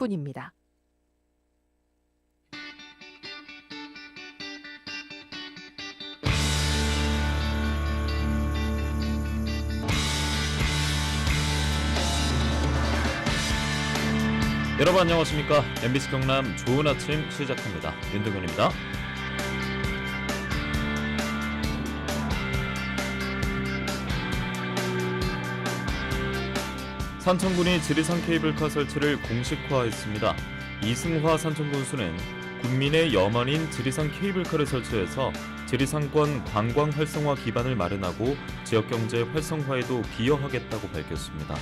10분입니다. 여러분 안녕하십니까? MBC 경남 좋은 아침 시작합니다. 윤동현입니다 산청군이 지리산 케이블카 설치를 공식화했습니다 이승화 산청군수는 국민의 염원인 지리산 케이블카를 설치해서 지리산권 관광 활성화 기반을 마련하고 지역 경제 활성화에도 기여하겠다고 밝혔습니다.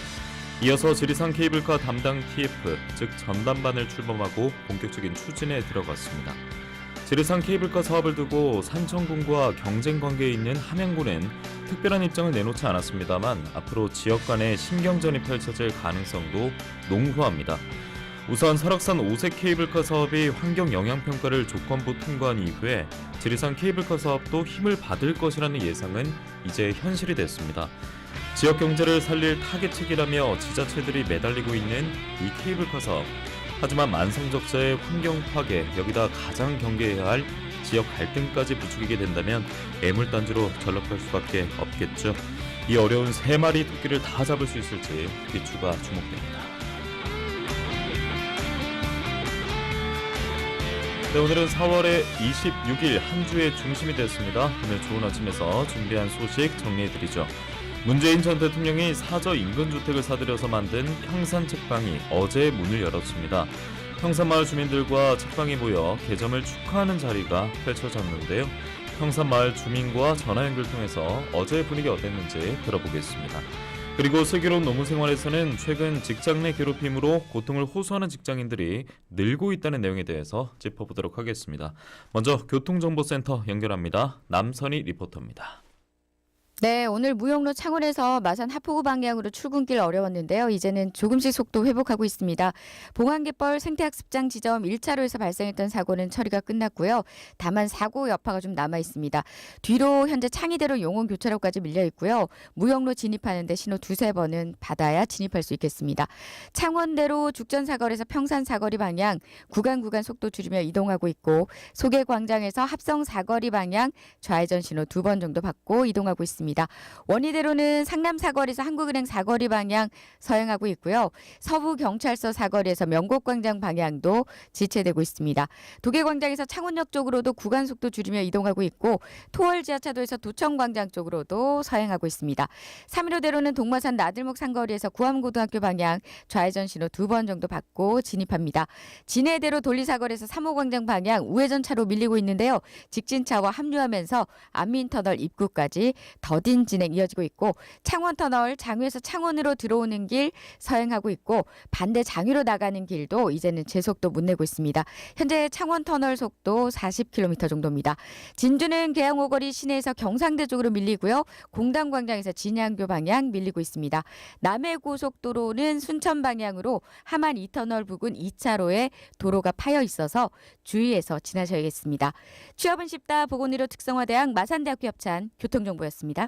이어서 지리산 케이블카 담당 TF, 즉 전담반을 출범하고 본격적인 추진에 들어갔습니다. 지리산 케이블카 사업을 두고 산청군과 경쟁 관계에 있는 함양군은 특별한 입장을 내놓지 않았습니다만 앞으로 지역 간의 신경전이 펼쳐질 가능성도 농후합니다. 우선 설악산 오색 케이블카 사업이 환경 영향 평가를 조건부 통과한 이후에 지리산 케이블카 사업도 힘을 받을 것이라는 예상은 이제 현실이 됐습니다. 지역 경제를 살릴 타겟책이라며 지자체들이 매달리고 있는 이 케이블카 사업. 하지만 만성 적자의 환경 파괴 여기다 가장 경계해야 할 지역 갈등까지 부추기게 된다면 애물단지로 전락할 수밖에 없겠죠. 이 어려운 세 마리 토끼를 다 잡을 수 있을지 귀추가 주목됩니다. 네, 오늘은 4월의 26일 한 주의 중심이 됐습니다. 오늘 좋은 아침에서 준비한 소식 정리해드리죠. 문재인 전 대통령이 사저 인근 주택을 사들여서 만든 평산 책방이 어제 문을 열었습니다. 평산마을 주민들과 책방이 모여 개점을 축하하는 자리가 펼쳐졌는데요. 평산마을 주민과 전화 연결 통해서 어제 분위기 어땠는지 들어보겠습니다. 그리고 슬기로운 노무 생활에서는 최근 직장 내 괴롭힘으로 고통을 호소하는 직장인들이 늘고 있다는 내용에 대해서 짚어보도록 하겠습니다. 먼저 교통정보센터 연결합니다. 남선희 리포터입니다. 네, 오늘 무용로 창원에서 마산 하포구 방향으로 출근길 어려웠는데요. 이제는 조금씩 속도 회복하고 있습니다. 봉안갯벌 생태학습장 지점 1차로에서 발생했던 사고는 처리가 끝났고요. 다만 사고 여파가 좀 남아 있습니다. 뒤로 현재 창의대로 용원 교차로까지 밀려 있고요. 무용로 진입하는데 신호 두세 번은 받아야 진입할 수 있겠습니다. 창원대로 죽전 사거리에서 평산 사거리 방향 구간 구간 속도 줄이며 이동하고 있고 소계 광장에서 합성 사거리 방향 좌회전 신호 두 번 정도 받고 이동하고 있습니다. 원희대로는 상남 사거리에서 한국은행 사거리 방향 서행하고 있고요. 서부 경찰서 사거리에서 명곡광장 방향도 지체되고 있습니다. 도계광장에서 창원역 쪽으로도 구간 속도 줄이며 이동하고 있고 토월 지하차도에서 도청광장 쪽으로도 서행하고 있습니다. 315대로는 동마산 나들목 상거리에서 구암고등학교 방향 좌회전 신호 두 번 정도 받고 진입합니다. 진해대로 돌리사거리에서 3호광장 방향 우회전 차로 밀리고 있는데요. 직진차와 합류하면서 안민터널 입구까지 더딘 진행 이어지고 있고 창원 터널 장위에서 창원으로 들어오는 길 서행하고 있고 반대 장위로 나가는 길도 이제는 제속도 못 내고 있습니다. 현재 창원 터널 속도 40km 정도입니다. 진주는 계양오거리 시내에서 경상대 쪽으로 밀리고요. 공단광장에서 진양교 방향 밀리고 있습니다. 남해고속도로는 순천 방향으로 하만 2터널 부근 2차로에 도로가 파여 있어서 주의해서 지나셔야겠습니다. 취업은 쉽다 보건의료 특성화대학 마산대학교 협찬 교통정보였습니다.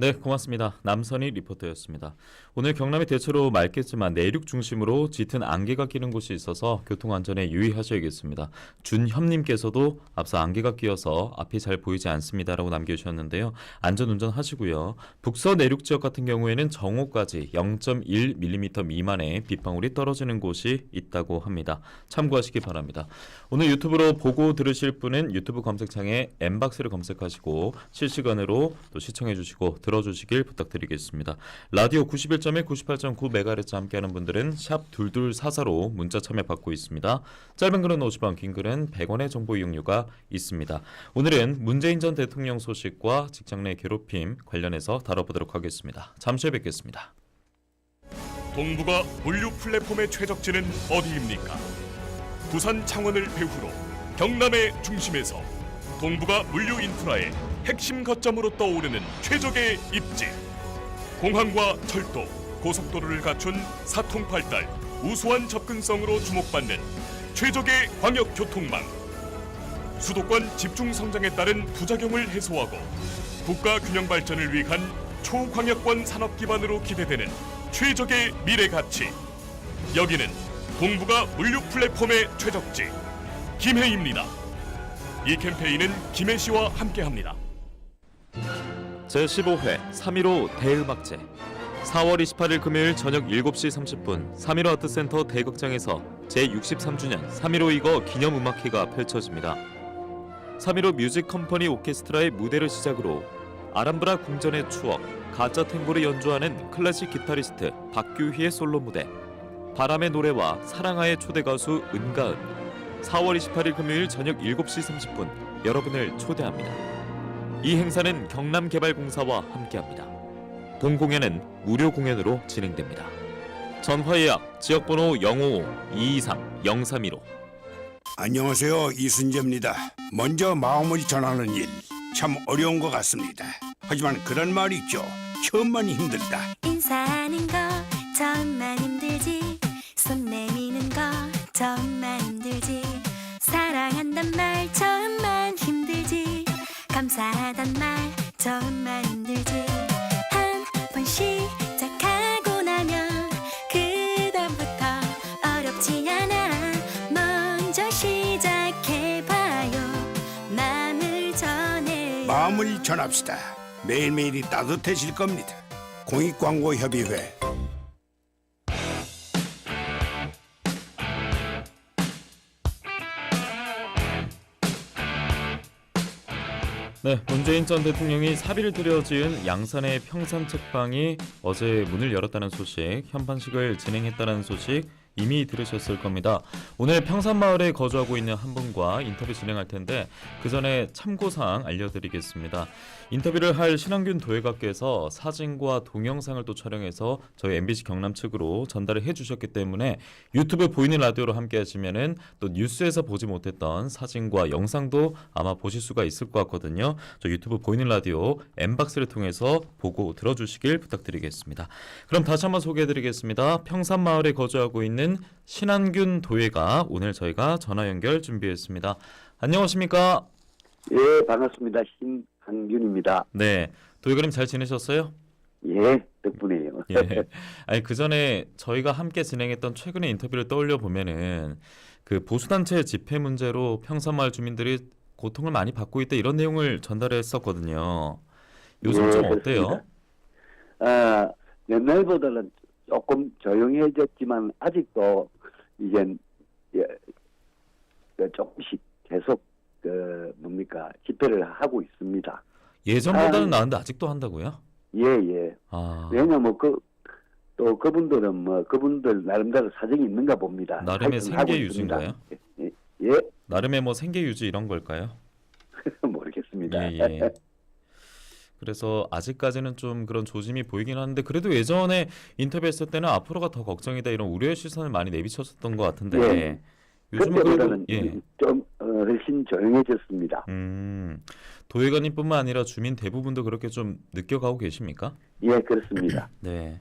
네, 고맙습니다. 남선희 리포터였습니다. 오늘 경남이 대체로 맑겠지만 내륙 중심으로 짙은 안개가 끼는 곳이 있어서 교통 안전에 유의하셔야겠습니다. 준협님께서도 앞서 안개가 끼어서 앞이 잘 보이지 않습니다라고 남겨주셨는데요. 안전 운전하시고요. 북서 내륙 지역 같은 경우에는 정오까지 0.1mm 미만의 빗방울이 떨어지는 곳이 있다고 합니다. 참고하시기 바랍니다. 오늘 유튜브로 보고 들으실 분은 유튜브 검색창에 엠박스를 검색하시고 실시간으로 또 시청해주시고 들어주시길 부탁드리겠습니다. 라디오 91.1, 98.9MHz 함께하는 분들은 샵 둘둘사사로 문자 참여 받고 있습니다. 짧은 글은 50원, 긴 글은 100원의 정보 이용료가 있습니다. 오늘은 문재인 전 대통령 소식과 직장 내 괴롭힘 관련해서 다뤄보도록 하겠습니다. 잠시 후에 뵙겠습니다. 동부가 물류 플랫폼의 최적지는 어디입니까? 부산 창원을 배후로 경남의 중심에서 동부가 물류 인프라의 핵심 거점으로 떠오르는 최적의 입지. 공항과 철도, 고속도로를 갖춘 사통팔달, 우수한 접근성으로 주목받는 최적의 광역 교통망. 수도권 집중 성장에 따른 부작용을 해소하고 국가 균형 발전을 위한 초광역권 산업 기반으로 기대되는 최적의 미래 가치. 여기는 동부가 물류 플랫폼의 최적지 김해입니다. 이 캠페인은 김해 씨와 함께합니다. 제15회 3.15 대음악제 4월 28일 금요일 저녁 7시 30분 3.15 아트센터 대극장에서 제63주년 3.15 이거 기념음악회가 펼쳐집니다. 3.15 뮤직 컴퍼니 오케스트라의 무대를 시작으로 아람브라 궁전의 추억, 가짜 탱고를 연주하는 클래식 기타리스트 박규희의 솔로 무대, 바람의 노래와 사랑아의 초대 가수 은가은 4월 28일 금요일 저녁 7시 30분 여러분을 초대합니다. 이 행사는 경남개발공사와 함께합니다. 본 공연은 무료 공연으로 진행됩니다. 전화 예약 지역번호 055-223-0315 안녕하세요 이순재입니다. 먼저 마음을 전하는 일 참 어려운 것 같습니다. 하지만 그런 말이 있죠. 처음만 힘들다. 인사하는 거 전합시다. 매일매일이 따뜻해질 겁니다. 공익광고협의회 네, 문재인 전 대통령이 사비를 들여 지은 양산의 평산 책방이 어제 문을 열었다는 소식, 현판식을 진행했다는 소식 이미 들으셨을 겁니다. 오늘 평산마을에 거주하고 있는 한 분과 인터뷰 진행할 텐데 그 전에 참고사항 알려드리겠습니다. 인터뷰를 할 신한균 도예가께서 사진과 동영상을 또 촬영해서 저희 MBC 경남 측으로 전달을 해주셨기 때문에 유튜브 보이는 라디오로 함께 하시면은 또 뉴스에서 보지 못했던 사진과 영상도 아마 보실 수가 있을 것 같거든요. 저 유튜브 보이는 라디오 엠박스를 통해서 보고 들어주시길 부탁드리겠습니다. 그럼 다시 한번 소개해드리겠습니다. 평산마을에 거주하고 있는 신한균 도예가 오늘 저희가 전화 연결 준비했습니다. 안녕하십니까? 예, 반갑습니다. 신한균입니다. 네, 도예가님 잘 지내셨어요? 예, 덕분에요. 예. 아니 그 전에 저희가 함께 진행했던 최근의 인터뷰를 떠올려 보면은 그 보수단체 집회 문제로 평산마을 주민들이 고통을 많이 받고 있다 이런 내용을 전달했었거든요. 요즘 예, 좀 그렇습니다. 어때요? 아, 옛날보다는 조금 조용해졌지만 아직도 이제 예, 그 조금씩 계속 그 뭡니까 집회를 하고 있습니다. 예전보다는 아, 나은데 아직도 한다고요? 예, 예. 아, 왜냐면 그 또 그분들은 뭐 그분들 나름대로 사정이 있는가 봅니다. 나름의 생계. 유지인가요? 예, 예, 나름의 뭐 생계 유지 이런 걸까요? 모르겠습니다. 예, 예. 그래서 아직까지는 좀 그런 조짐이 보이긴 하는데 그래도 예전에 인터뷰했을 때는 앞으로가 더 걱정이다 이런 우려의 시선을 많이 내비쳤었던 것 같은데 예. 요즘은 그때보다는 예. 좀 어, 훨씬 조용해졌습니다. 음, 도예가님뿐만 아니라 주민 대부분도 그렇게 좀 느껴가고 계십니까? 예, 그렇습니다. 네,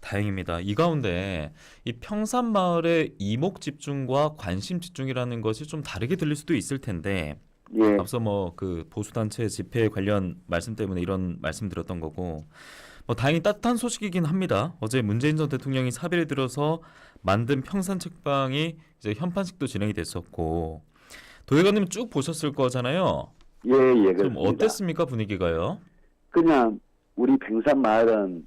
다행입니다. 이 가운데 이 평산 마을의 이목 집중과 관심 집중이라는 것이 좀 다르게 들릴 수도 있을 텐데 예, 앞서 뭐 그 보수 단체 집회 관련 말씀 때문에 이런 말씀 드렸던 거고 뭐 다행히 따뜻한 소식이긴 합니다. 어제 문재인 전 대통령이 사비를 들어서 만든 평산 책방이 이제 현판식도 진행이 됐었고 도예가님 쭉 보셨을 거잖아요. 예, 예, 좀 그렇습니다. 어땠습니까 분위기가요? 그냥 우리 평산 마을은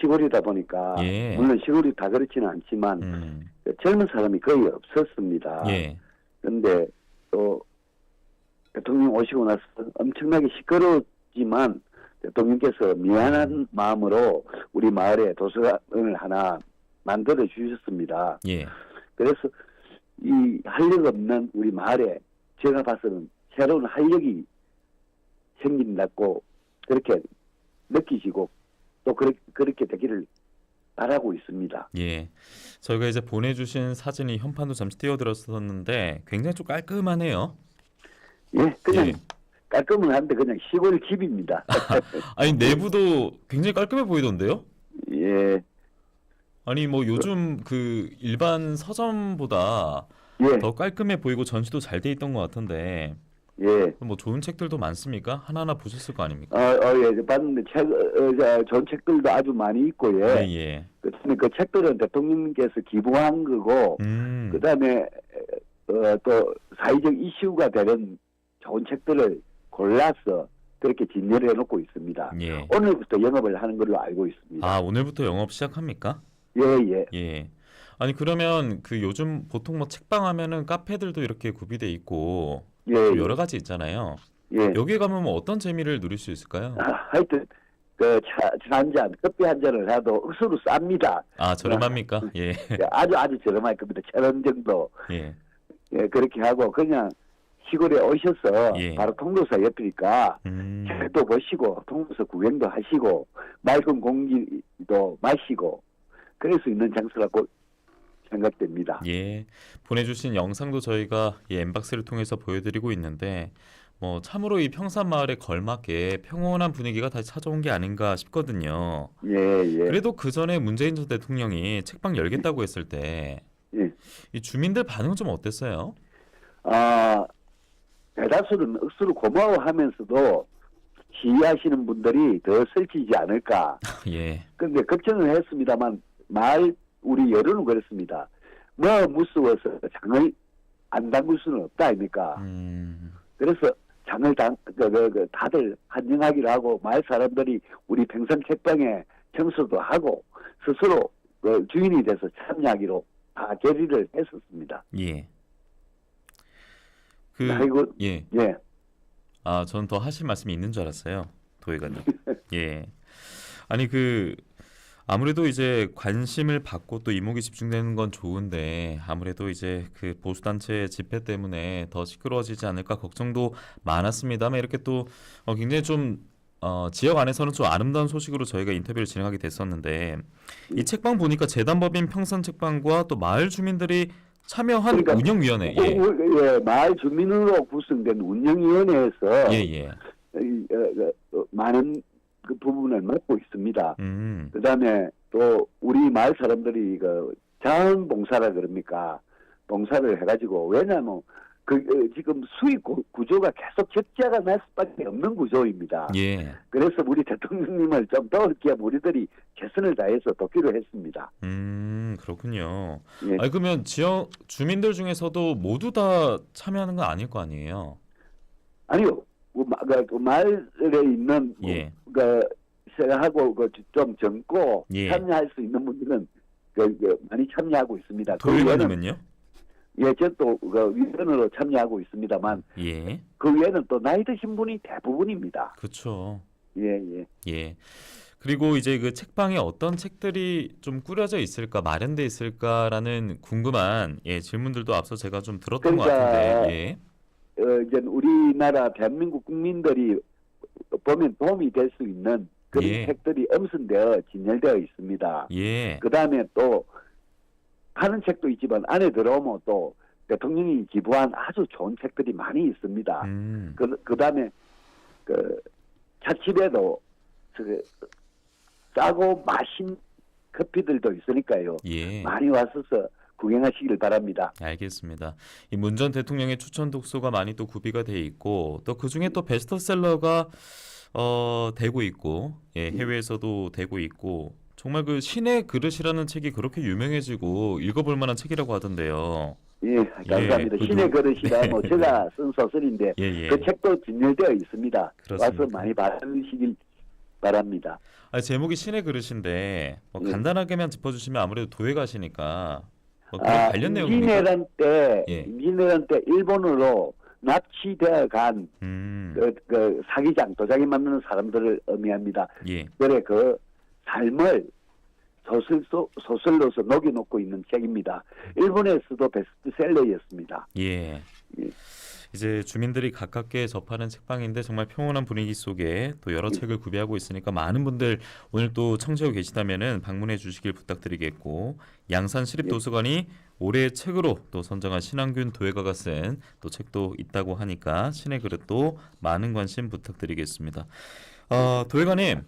시골이다 보니까 예. 물론 시골이 다 그렇지는 않지만 음, 젊은 사람이 거의 없었습니다. 예, 그런데 또 대통령 오시고 나서 엄청나게 시끄러웠지만 대통령께서 미안한 마음으로 우리 마을에 도서관을 하나 만들어 주셨습니다. 예, 그래서 이 활력 없는 우리 마을에 제가 봐서는 새로운 활력이 생긴다고 그렇게 느끼시고 또 그렇게, 그렇게 되기를 바라고 있습니다. 예. 저희가 이제 보내주신 사진이 현판도 잠시 띄워드렸었는데 굉장히 좀 깔끔하네요. 예, 그냥 예. 깔끔은 한데 그냥 시골 집입니다. 아니 내부도 굉장히 깔끔해 보이던데요? 예, 아니 뭐 요즘 그 일반 서점보다 예, 더 깔끔해 보이고 전시도 잘 돼 있던 것 같은데 예. 뭐 좋은 책들도 많습니까? 하나하나 보셨을 거 아닙니까? 어, 어, 예, 봤는데 책, 어, 저, 좋은 책들도 아주 많이 있고, 예. 예, 예. 그다음에 그 책들은 대통령님께서 기부한 거고, 음. 그 다음에 어, 또 사회적 이슈가 되는 좋은 책들을 골라서 그렇게 진열해 놓고 있습니다. 예. 오늘부터 영업을 하는 걸로 알고 있습니다. 아, 오늘부터 영업 시작합니까? 예, 예. 예. 아니 그러면 그 요즘 보통 뭐 책방 하면은 카페들도 이렇게 구비돼 있고 예, 또 여러 가지 있잖아요. 예. 여기 가면 뭐 어떤 재미를 누릴 수 있을까요? 아, 하여튼 그차한 잔, 커피 한 잔을 해도 억수로 쌉니다. 아, 저렴합니까? 예. 예, 아주 아주 저렴할 겁니다. 천원 정도. 예. 예, 그렇게 하고 그냥 시골에 오셔서 예. 바로 통도사 옆이니까 음. 책도 보시고 통도사 구경도 하시고 맑은 공기도 마시고 그럴 수 있는 장소라고 생각됩니다. 예. 보내주신 영상도 저희가 이 엠박스를 통해서 보여드리고 있는데 뭐 참으로 이 평산 마을에 걸맞게 평온한 분위기가 다시 찾아온 게 아닌가 싶거든요. 예, 예. 그래도 그 전에 문재인 전 대통령이 책방 열겠다고 했을 때이 예. 주민들 반응 좀 어땠어요? 아, 대다수는 억수로 고마워하면서도 지휘하시는 분들이 더 설치지 않을까. 예. 근데 걱정을 했습니다만 말 우리 여론은 그렇습니다. 뭐 무서워서 장을 안 담글 수는 없다 아닙니까? 음. 그래서 장을 당, 그, 그, 그 다들 환영하기로 하고 마을 사람들이 우리 평산 책방에 청소도 하고 스스로 그 주인이 돼서 참여하기로 다 결의를 했었습니다. 예. 그 아이고 예. 예. 아, 전더 하실 말씀이 있는 줄 알았어요. 도의관님. 예. 아니 그 아무래도 이제 관심을 받고 또 이목이 집중되는 건 좋은데 아무래도 이제 그 보수 단체 집회 때문에 더 시끄러워지지 않을까 걱정도 많았습니다만 이렇게 또 어, 굉장히 좀 어, 지역 안에서는 좀 아름다운 소식으로 저희가 인터뷰를 진행하게 됐었는데 이 책방 보니까 재단법인 평산 책방과 또 마을 주민들이 참여한 그러니까 운영위원회 예. 우- 예, 마을 주민으로 구성된 운영위원회에서 예, 예. 이, 어, 어, 많은 그 부분을 맡고 있습니다. 음. 그다음에 또 우리 마을 사람들이 그 자원봉사라 그럽니까? 봉사를 해가지고 왜냐하면 그 어, 지금 수익 구- 구조가 계속 적자가 날 수밖에 없는 구조입니다. 예. 그래서 우리 대통령님을 좀 도울게 우리들이 최선을 다해서 돕기로 했습니다. 음, 그렇군요. 예. 아니 그러면 지역 주민들 중에서도 모두 다 참여하는 건 아닐 거 아니에요? 아니요, 그 마- 그- 그 마을에 있는 뭐 예. 그 하고 그좀 젊고 예. 참여할 수 있는 분들은 그, 그 많이 참여하고 있습니다. 그 도의원님은요? 예, 저도 그 위원으로 참여하고 있습니다만 예. 그 외에는 또 나이 드신 분이 대부분입니다. 그렇죠. 예, 예. 예. 그리고 이제 그 책방에 어떤 책들이 좀 꾸려져 있을까, 마련돼 있을까라는 궁금한 예, 질문들도 앞서 제가 좀 들었던 것 그러니까 같은데. 예. 어, 이제 우리나라 대한민국 국민들이 보면 도움이 될 수 있는 그런 예. 책들이 엄선되어 진열되어 있습니다. 예. 그 다음에 또 파는 책도 있지만 안에 들어오면 또 대통령이 기부한 아주 좋은 책들이 많이 있습니다. 음. 그, 그 다음에 그 차집에도 그 싸고 맛있는 커피들도 있으니까요. 예. 많이 왔어서 구경하시길 바랍니다. 알겠습니다. 이문전 대통령의 추천 독서가 많이 또 구비가 돼 있고 또 그 중에 또 베스트셀러가 어 되고 있고 예, 해외에서도 되고 있고 정말 그 신의 그릇이라는 책이 그렇게 유명해지고 읽어볼 만한 책이라고 하던데요. 예, 감사합니다. 그 신의 누- 그릇이라 뭐 제가 쓴 소설인데 예, 예. 그 책도 진열되어 있습니다. 그렇습니까? 와서 많이 받으시길 바랍니다. 아, 제목이 신의 그릇인데 뭐 예. 간단하게만 짚어주시면 아무래도 도에 가시니까 뭐 아, 관련 내용입니까? 미네란 때, 예. 미네란 때 일본으로 납치되어 간 음, 그, 그 사기장, 도자기 만드는 사람들을 의미합니다. 예, 그래 그 삶을 소설 소, 소설로서 녹여놓고 있는 책입니다. 일본에서도 베스트셀러였습니다. 예. 예. 이제 주민들이 가깝게 접하는 책방인데 정말 평온한 분위기 속에 또 여러 책을 구비하고 있으니까 많은 분들 오늘 또 청취하고 계시다면은 방문해 주시길 부탁드리겠고 양산 시립 도서관이 올해의 책으로 또 선정한 신한균 도예가가 쓴 또 책도 있다고 하니까 신의 그릇도 많은 관심 부탁드리겠습니다. 어, 도예가님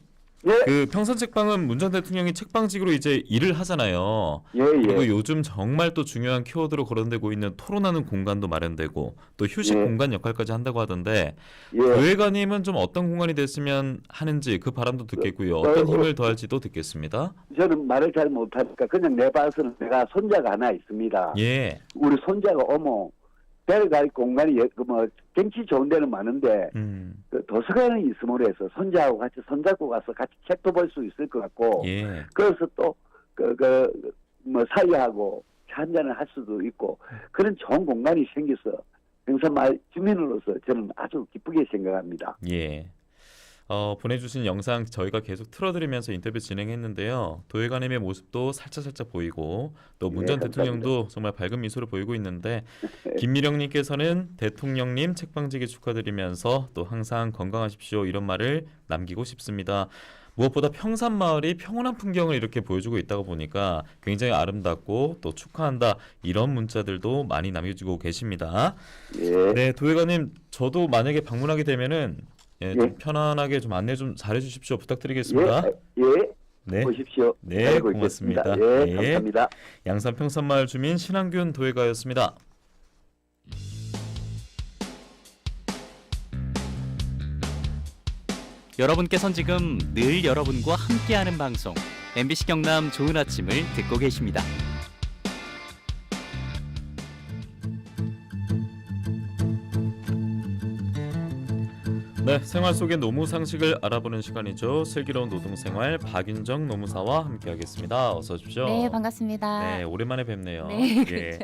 예, 그 평선 책방은 문 전 대통령이 책방직으로 이제 일을 하잖아요. 예, 그리고 예. 요즘 정말 또 중요한 키워드로 거론되고 있는 토론하는 공간도 마련되고 또 휴식 예. 공간 역할까지 한다고 하던데 예. 교회관님은 좀 어떤 공간이 됐으면 하는지 그 바람도 듣겠고요. 어떤 어, 힘을 더할지도 듣겠습니다. 저는 말을 잘 못하니까 그냥 내 봐서는 내가 손자가 하나 있습니다. 예. 우리 손자가 어머 데려갈 공간이 예- 그뭐 경치 좋은 데는 많은데 음. 그 도서관이 있음으로 해서 손자하고 같이 손잡고 가서 같이 책도 볼 수 있을 것 같고 예. 그래서 또 그 그 뭐 사이하고 차 한잔을 할 수도 있고 그런 좋은 공간이 생겨서 평산마을 주민으로서 저는 아주 기쁘게 생각합니다. 예. 어, 보내주신 영상 저희가 계속 틀어드리면서 인터뷰 진행했는데요. 도예관님의 모습도 살짝살짝 보이고 또문 예, 전 감사합니다. 대통령도 정말 밝은 미소를 보이고 있는데 김미령님께서는 대통령님 책방지기 축하드리면서 또 항상 건강하십시오 이런 말을 남기고 싶습니다. 무엇보다 평산마을이 평온한 풍경을 이렇게 보여주고 있다고 보니까 굉장히 아름답고 또 축하한다 이런 문자들도 많이 남겨주고 계십니다. 예. 네, 도예관님 저도 만약에 방문하게 되면은 예, 좀 예. 편안하게 좀 안내 좀 잘해 주십시오 부탁드리겠습니다. 예, 예, 네, 보십시오. 네, 고맙습니다. 있겠습니다. 예, 예. 감사합니다. 양산 평산마을 주민 신한균 도예가였습니다. 여러분께선 지금 늘 여러분과 함께하는 방송 MBC 경남 좋은 아침을 듣고 계십니다. 네, 생활 속의 노무 상식을 알아보는 시간이죠. 슬기로운 노동생활 박윤정 노무사와 함께하겠습니다. 어서 오십시오. 네, 반갑습니다. 네, 오랜만에 뵙네요. 네, 예.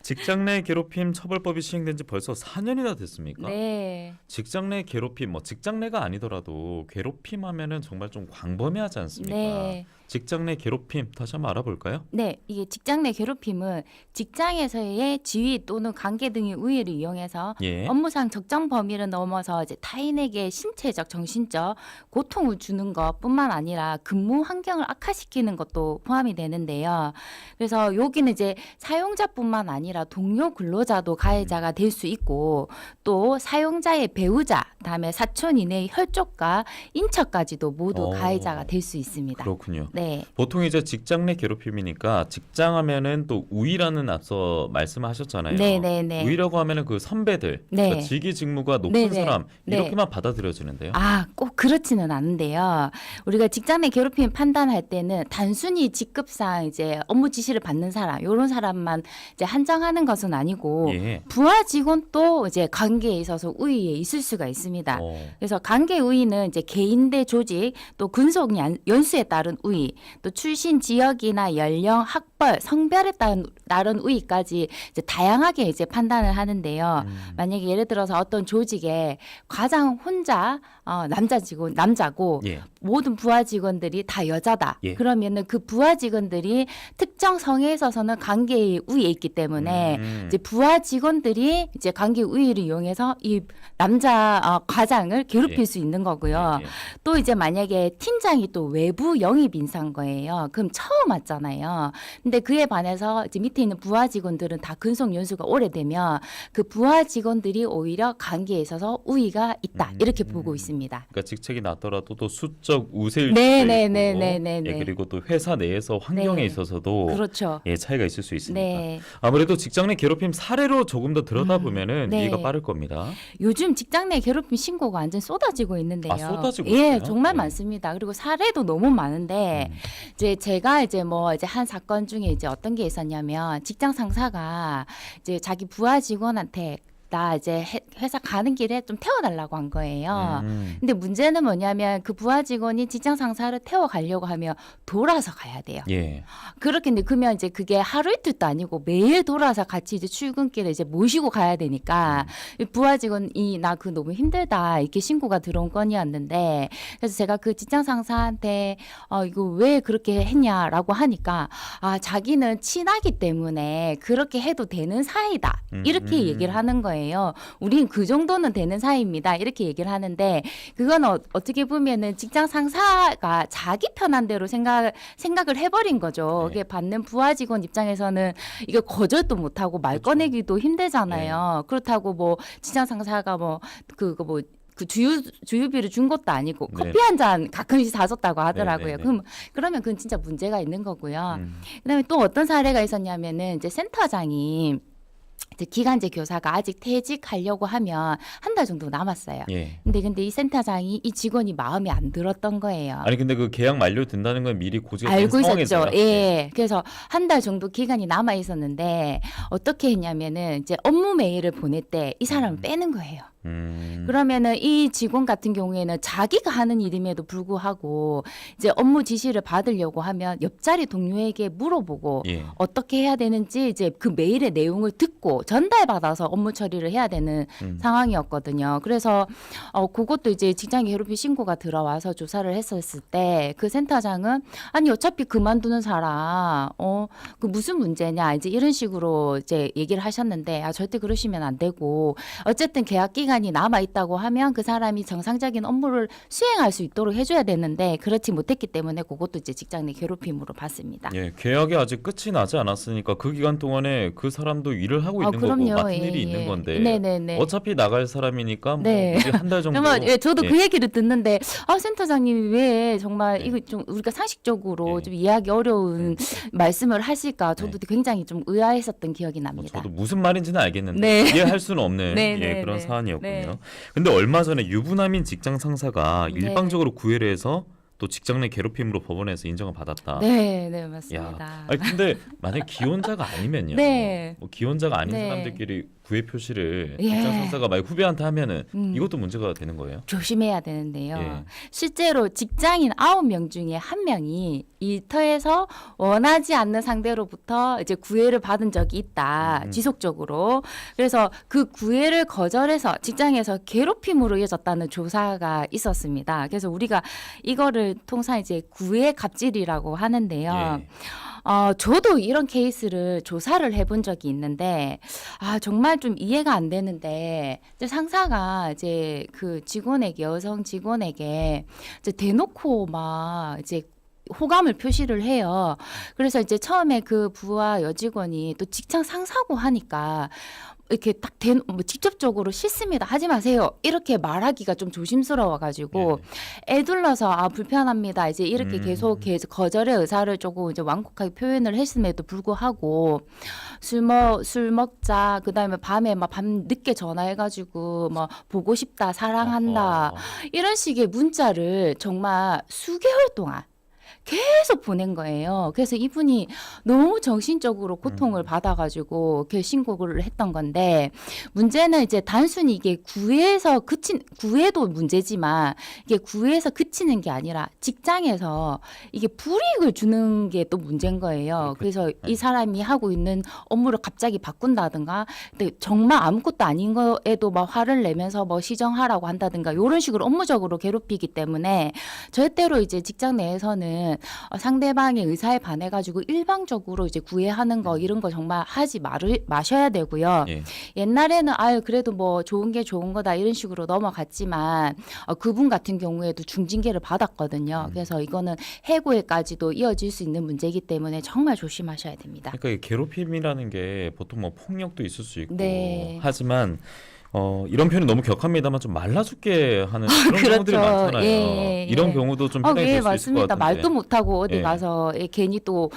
직장 내 괴롭힘 처벌법이 시행된 지 벌써 4년이나 됐습니까? 네. 직장 내 괴롭힘, 뭐 직장 내가 아니더라도 괴롭힘 하면은 정말 좀 광범위하지 않습니까? 네. 직장 내 괴롭힘 다시 한번 알아볼까요? 네, 이게 직장 내 괴롭힘은 직장에서의 지위 또는 관계 등의 우위를 이용해서 예. 업무상 적정 범위를 넘어서 이제 타인에게 신체적, 정신적 고통을 주는 것뿐만 아니라 근무 환경을 악화시키는 것도 포함이 되는데요. 그래서 여기는 이제 사용자뿐만 아니라 동료 근로자도 가해자가 될 수 있고 또 사용자의 배우자, 다음에 사촌 이내의 혈족과 인척까지도 모두 어. 가해자가 될 수 있습니다. 그렇군요. 네. 보통 이제 직장 내 괴롭힘이니까 직장 하면은 또 우위라는 앞서 말씀하셨잖아요. 네, 네, 네. 우위라고 하면은 그 선배들, 네. 그러니까 직위 직무가 높은 네, 네. 사람 네. 이렇게만 받아들여지는데요. 아, 꼭 그렇지는 않은데요. 우리가 직장 내 괴롭힘 판단할 때는 단순히 직급상 이제 업무 지시를 받는 사람, 이런 사람만 이제 한정하는 것은 아니고 예. 부하 직원도 이제 관계에 있어서 우위에 있을 수가 있습니다. 어. 그래서 관계 우위는 이제 개인 대 조직, 또 근속 연- 연수에 따른 우위, 또 출신 지역이나 연령, 학벌, 성별에 따른 따른 우위까지 이제 다양하게 이제 판단을 하는데요. 음. 만약에 예를 들어서 어떤 조직에 과장 혼자 어, 남자 직원 남자고 예. 모든 부하 직원들이 다 여자다. 예. 그러면은 그 부하 직원들이 특정 성에 있어서는 관계의 우위에 있기 때문에 음. 이제 부하 직원들이 이제 관계 우위를 이용해서 이 남자 어, 과장을 괴롭힐 예. 수 있는 거고요. 예, 예. 또 이제 만약에 팀장이 또 외부 영입 인 사인 거예요. 그럼 처음 왔잖아요. 근데 그에 반해서 이제 밑에 있는 부하 직원들은 다 근속 연수가 오래되면 그 부하 직원들이 오히려 관계에 있어서 우위가 있다. 음, 이렇게 음. 보고 있습니다. 그러니까 직책이 낮더라도 또 수적 우세일 네, 수도 네, 있고, 네, 네, 네, 예, 네. 그리고 또 회사 내에서 환경에 네. 있어서도 그렇죠. 예 차이가 있을 수 있습니다. 네. 아무래도 직장 내 괴롭힘 사례로 조금 더 들여다보면은 네. 이해가 빠를 겁니다. 요즘 직장 내 괴롭힘 신고가 완전 쏟아지고 있는데요. 아, 쏟아지고 예, 있어요? 정말 네. 많습니다. 그리고 사례도 너무 많은데 음. 이제 제가 이제 뭐 이제 한 사건 중에 이제 어떤 게 있었냐면 직장 상사가 이제 자기 부하 직원한테 나 이제 해- 회사 가는 길에 좀 태워달라고 한 거예요. 음. 근데 문제는 뭐냐면 그 부하 직원이 직장 상사를 태워 가려고 하면 돌아서 가야 돼요. 예. 그렇게 그러면 이제 그게 하루 이틀도 아니고 매일 돌아서 같이 이제 출근길에 이제 모시고 가야 되니까 이 부하 직원이 나 그 너무 힘들다 이렇게 신고가 들어온 건이었는데 그래서 제가 그 직장 상사한테 어 이거 왜 그렇게 했냐라고 하니까 아 자기는 친하기 때문에 그렇게 해도 되는 사이다 이렇게 음. 얘기를 하는 거예요. 우린 그 정도는 되는 사이입니다. 이렇게 얘기를 하는데 그건 어, 어떻게 보면은 직장 상사가 자기 편한 대로 생각 생각을 해버린 거죠. 네. 이게 받는 부하 직원 입장에서는 이게 거절도 못하고 말 그렇죠. 꺼내기도 힘들잖아요. 그렇다고 뭐 직장 상사가 뭐 그거 뭐그 주유 주유비를 준 것도 아니고 네. 커피 한 잔 가끔씩 사줬다고 하더라고요. 네, 네, 네. 그럼 그러면 그건 진짜 문제가 있는 거고요. 음. 그다음에 또 어떤 사례가 있었냐면은 이제 센터장이 이제 기간제 교사가 아직 퇴직하려고 하면 한 달 정도 남았어요. 예. 근데 근데 이 센터장이 이 직원이 마음에 안 들었던 거예요. 아니 근데 그 계약 만료된다는 건 미리 고지가 된 알고 상황에서요. 있었죠. 예. 그래서 한 달 정도 기간이 남아 있었는데 어떻게 했냐면은 이제 업무 메일을 보낼 때 이 사람을 음. 빼는 거예요. 음. 그러면은 이 직원 같은 경우에는 자기가 하는 일임에도 불구하고 이제 업무 지시를 받으려고 하면 옆자리 동료에게 물어보고 예. 어떻게 해야 되는지 이제 그 메일의 내용을 듣고 전달받아서 업무 처리를 해야 되는 음. 상황이었거든요. 그래서 어 그것도 이제 직장 괴롭힘 신고가 들어와서 조사를 했었을 때 그 센터장은 아니 어차피 그만두는 사람 어그 무슨 문제냐 이제 이런 식으로 이제 얘기를 하셨는데 아 절대 그러시면 안 되고 어쨌든 계약 기간 이 남아 있다고 하면 그 사람이 정상적인 업무를 수행할 수 있도록 해줘야 되는데 그렇지 못했기 때문에 그것도 이제 직장 내 괴롭힘으로 봤습니다. 예, 계약이 아직 끝이 나지 않았으니까 그 기간 동안에 그 사람도 일을 하고 있는 거고 맡은 일이 예, 있는 예. 건데 네네네. 어차피 나갈 사람이니까 네. 뭐한달 정도 정말 예, 저도 예. 그 얘기를 듣는데 아 센터장님이 왜 정말 네. 이거 좀 우리가 상식적으로 예. 좀 이해하기 어려운 말씀을 하실까 저도 네. 굉장히 좀 의아했었던 기억이 뭐 납니다. 저도 무슨 말인지는 알겠는데 네. 이해할 수는 없는 네, 예, 네, 그런 네. 사안이었 군요. 네. 근데 얼마 전에 유부남인 직장 상사가 네. 일방적으로 구애를 해서 또 직장 내 괴롭힘으로 법원에서 인정을 받았다. 네, 네 야, 맞습니다. 아니 근데 만약 기혼자가 아니면요. 네. 뭐 기혼자가 아닌 네. 사람들끼리 구애 표시를 예. 직장 상사가 만약 후배한테 하면은 음. 이것도 문제가 되는 거예요. 조심해야 되는데요. 예. 실제로 직장인 아홉 명 중에 한 명이 일터에서 원하지 않는 상대로부터 이제 구애를 받은 적이 있다. 음. 지속적으로. 그래서 그 구애를 거절해서 직장에서 괴롭힘으로 이어졌다는 조사가 있었습니다. 그래서 우리가 이거를 통상 이제 구애 갑질이라고 하는데요. 예. 어, 저도 이런 케이스를 조사를 해본 적이 있는데, 아, 정말 좀 이해가 안 되는데, 이제 상사가 이제 그 직원에게, 여성 직원에게 이제 대놓고 막 이제 호감을 표시를 해요. 그래서 이제 처음에 그 부하 여직원이 또 직장 상사고 하니까 이렇게 딱 대, 뭐 직접적으로 싫습니다. 하지 마세요. 이렇게 말하기가 좀 조심스러워가지고 애둘러서 아 불편합니다. 이제 이렇게 음. 계속 계속 거절의 의사를 조금 이제 완곡하게 표현을 했음에도 불구하고 술먹술 먹자 그다음에 밤에 막 밤 늦게 전화해가지고 뭐 보고 싶다 사랑한다 어허. 이런 식의 문자를 정말 수개월 동안 계속 보낸 거예요. 그래서 이분이 너무 정신적으로 고통을 음. 받아가지고 그 신고를 했던 건데 문제는 이제 단순히 이게 구애에서 그친 구애도 문제지만 이게 구애에서 그치는 게 아니라 직장에서 이게 불이익을 주는 게 또 문제인 거예요. 그래서 네. 이 사람이 하고 있는 업무를 갑자기 바꾼다든가 근데 정말 아무것도 아닌 거에도 막 화를 내면서 뭐 시정하라고 한다든가 이런 식으로 업무적으로 괴롭히기 때문에 절대로 이제 직장 내에서는 어, 상대방의 의사에 반해 가지고 일방적으로 이제 구애하는 거 이런 거 정말 하지 말을 마셔야 되고요. 예. 옛날에는 아유 그래도 뭐 좋은 게 좋은 거다 이런 식으로 넘어갔지만 어, 그분 같은 경우에도 중징계를 받았거든요. 음. 그래서 이거는 해고에까지도 이어질 수 있는 문제이기 때문에 정말 조심하셔야 됩니다. 그러니까 이 괴롭힘이라는 게 보통 뭐 폭력도 있을 수 있고 네. 하지만 어 이런 표현이 너무 격합니다만 좀 말라 죽게 하는 그런 경우들이 그렇죠. 많잖아요. 예, 예, 이런 예. 경우도 좀 어, 해당이 예, 될수 있을 것 맞습니다. 같은데. 말도 못하고 어디 예. 가서 예, 괜히 또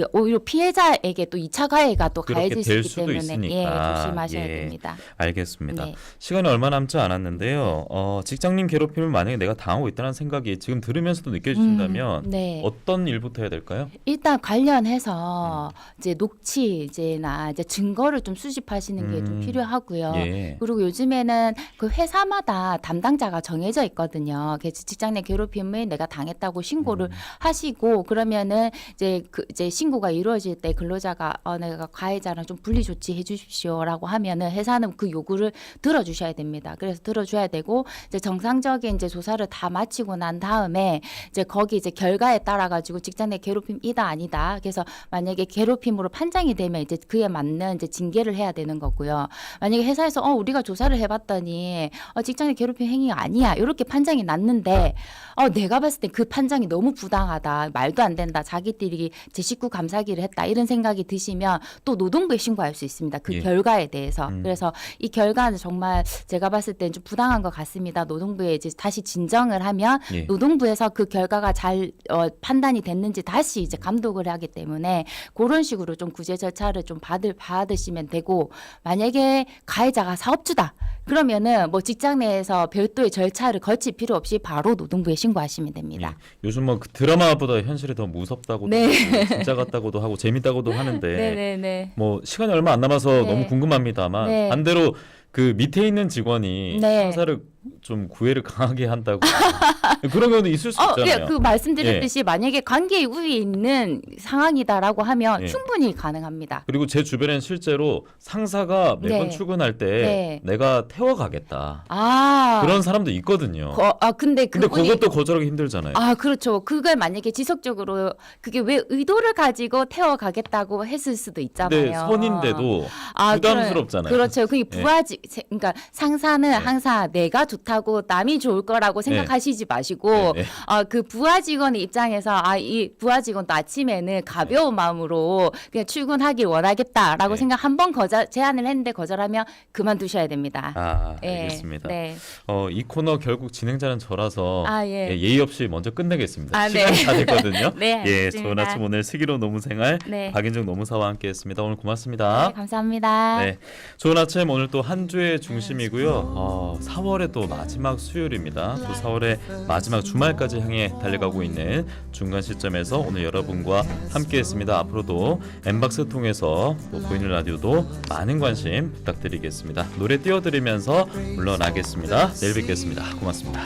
네, 오히려 피해자에게 또 2차 가해가 또 그렇게 가해질 수 될 있기 수도 때문에 있으니까. 예, 조심하셔야 예. 됩니다. 알겠습니다. 네. 시간이 얼마 남지 않았는데요. 어, 직장님 괴롭힘을 만약에 내가 당하고 있다는 생각이 지금 들으면서도 느껴지신다면 음, 네. 어떤 일부터 해야 될까요? 일단 관련해서 음. 이제 녹취 이제나 이제 증거를 좀 수집하시는 게 좀 음. 필요하고요. 예. 그리고 요즘에는 그 회사마다 담당자가 정해져 있거든요. 그래서 직장 내 괴롭힘을 내가 당했다고 신고를 음. 하시고 그러면은 이제 그 이제 신고가 이루어질 때 근로자가 어 내가 가해자랑 좀 분리 조치해 주십시오라고 하면은 회사는 그 요구를 들어주셔야 됩니다. 그래서 들어줘야 되고 이제 정상적인 이제 조사를 다 마치고 난 다음에 이제 거기 이제 결과에 따라 가지고 직장 내 괴롭힘이다 아니다. 그래서 만약에 괴롭힘으로 판정이 되면 이제 그에 맞는 이제 징계를 해야 되는 거고요. 만약에 회사에서 어 우리가 조사를 해봤더니 어 직장 내 괴롭힘 행위가 아니야 이렇게 판정이 났는데 어 내가 봤을 때 그 판정이 너무 부당하다 말도 안 된다 자기들이 제 식구 축구 감사기를 했다 이런 생각이 드시면 또 노동부에 신고할 수 있습니다. 그 예. 결과에 대해서. 음. 그래서 이 결과는 정말 제가 봤을 땐좀 부당한 것 같습니다. 노동부에 이제 다시 진정을 하면 예. 노동부에서 그 결과가 잘 어, 판단이 됐는지 다시 이제 감독을 하기 때문에 그런 식으로 좀 구제 절차를 좀 받을 받으시면 되고 만약에 가해자가 사업주다 그러면은 뭐 직장 내에서 별도의 절차를 거칠 필요 없이 바로 노동부에 신고하시면 됩니다. 예. 요즘 뭐 그 드라마보다 현실이 더 무섭다고도 네. 하고 진짜 같다고도 하고 재밌다고도 하는데 네네네. 뭐 시간이 얼마 안 남아서 네. 너무 궁금합니다만 네. 반대로 그 밑에 있는 직원이 네. 상사를 좀 구애를 강하게 한다고 그런 경우도 있을 수 어, 있잖아요. 예, 그 말씀드렸듯이 만약에 관계 위에 있는 상황이다라고 하면 예. 충분히 가능합니다. 그리고 제 주변엔 실제로 상사가 매번 네. 출근할 때 네. 내가 태워가겠다 아, 그런 사람도 있거든요. 거, 아 근데 근데 그분이 그것도 거절하기 힘들잖아요. 아, 그렇죠. 그걸 만약에 지속적으로 그게 왜 의도를 가지고 태워 가겠다고 했을 수도 있잖아요. 근데 선인데도 아, 부담스럽잖아요. 그렇죠. 그게 네. 부하직 그러니까 상사는 항상 내가 좋다고 남이 좋을 거라고 생각하시지 마시고 네, 네. 아, 그 부하 직원의 입장에서 아, 이 부하 직원도 아침에는 가벼운 마음으로 그냥 출근하길 원하겠다라고 네. 생각 한 번 거절 제안을 했는데 거절하면 그만두셔야 됩니다. 아, 예, 알겠습니다. 네. 어, 이 코너 결국 진행자는 저라서 아, 예. 예, 예의 없이 먼저 끝내겠습니다. 아, 시간이 네. 다 됐거든요. 네, 예, 알겠습니다. 좋은 아침 오늘 슬기로운 노무생활 네. 박인정 노무사와 함께했습니다. 오늘 고맙습니다. 네, 감사합니다. 네, 좋은 아침 오늘 또 한 주의 중심이고요. 어, 4월의 또 마지막 수요일입니다. 또 4월의 마지막 주말까지 향해 달려가고 있는 중간 시점에서 오늘 여러분과 함께했습니다. 앞으로도 엠박스 통해서 또 보이는 라디오도 많은 관심 부탁드리겠습니다. 노래 띄워드리면서 물러나겠습니다. 내일 뵙겠습니다. 고맙습니다.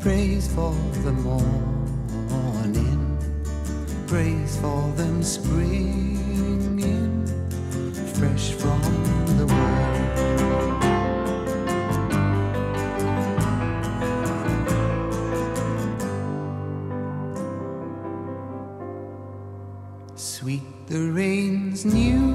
Praise for new